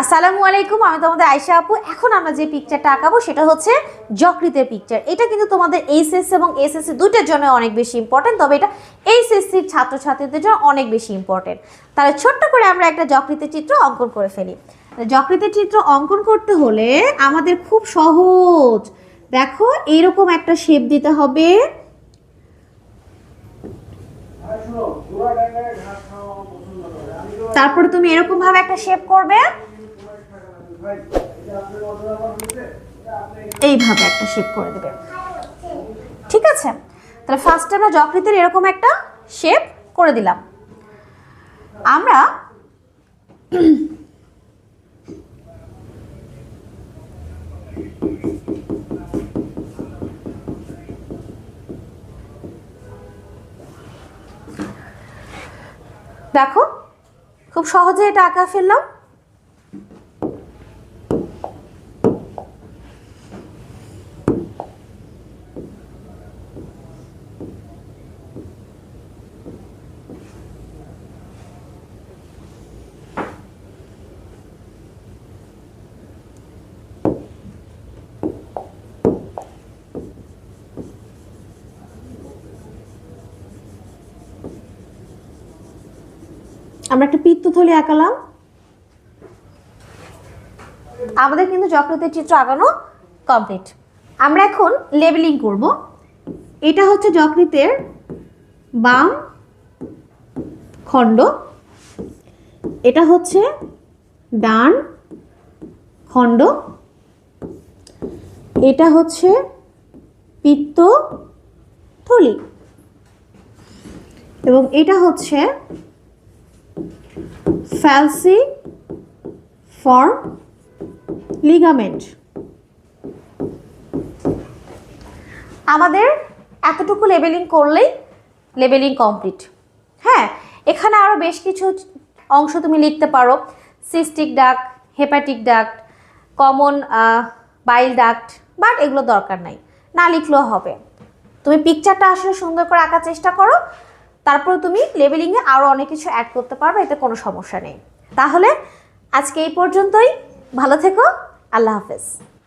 আসসালামু আলাইকুম, আমি তোমাদের আয়সা আপু। এখন আমরা যে পিকচারটা আঁকাবো সেটা হচ্ছে যকৃতের পিকচার এটা কিন্তু তোমাদের এইচএসসি এবং এসএসসি দুটোর জন্য অনেক বেশি ইম্পর্টেন্ট তবে এটা এইচএসসির ছাত্রছাত্রীদের জন্য অনেক বেশি ইম্পর্টেন্ট তাহলে ছোট্ট করে আমরা একটা যকৃতের চিত্র অঙ্কন করে ফেলি। যকৃতের চিত্র অঙ্কন করতে হলে আমাদের খুব সহজ। দেখো এইরকম একটা শেপ দিতে হবে। তারপরে তুমি এরকম ভাবে একটা শেপ করবে? এইভাবে একটা শেপ করে দেবে। ঠিক আছে? তাহলে ফার্স্টে আমরা যকৃতের এরকম একটা শেপ করে দিলাম। আমরা দেখো খুব সহজে এটা আঁকা ফেললাম। আমরা একটা পিত্তথলি আঁকালাম। আমাদের কিন্তু যকৃতের চিত্র আঁকানো কমপ্লিট আমরা এখন লেবেলিং করব। এটা হচ্ছে যকৃতের বাম খণ্ড। এটা হচ্ছে ডান খণ্ড। এটা হচ্ছে পিত্ত থলি। এবং এটা হচ্ছে ফ্যালসি ফর্ম লিগামেন্ট। আমাদের এতটুকু লেবেলিং করলেই লেবেলিং কমপ্লিট। হ্যাঁ এখানে আরও বেশ কিছু অংশ তুমি লিখতে পারো। Cystic duct hepatic duct common bile duct but এগুলো দরকার নাই। না লিখলেও হবে। তুমি পিকচারটা আসলে সুন্দর করে আঁকার চেষ্টা করো। তারপরে তুমি লেবেলিংয়ে আরও অনেক কিছু অ্যাড করতে পারবে, এতে কোনো সমস্যা নেই। তাহলে আজকে এই পর্যন্তই। ভালো থেকো। আল্লাহ হাফেজ।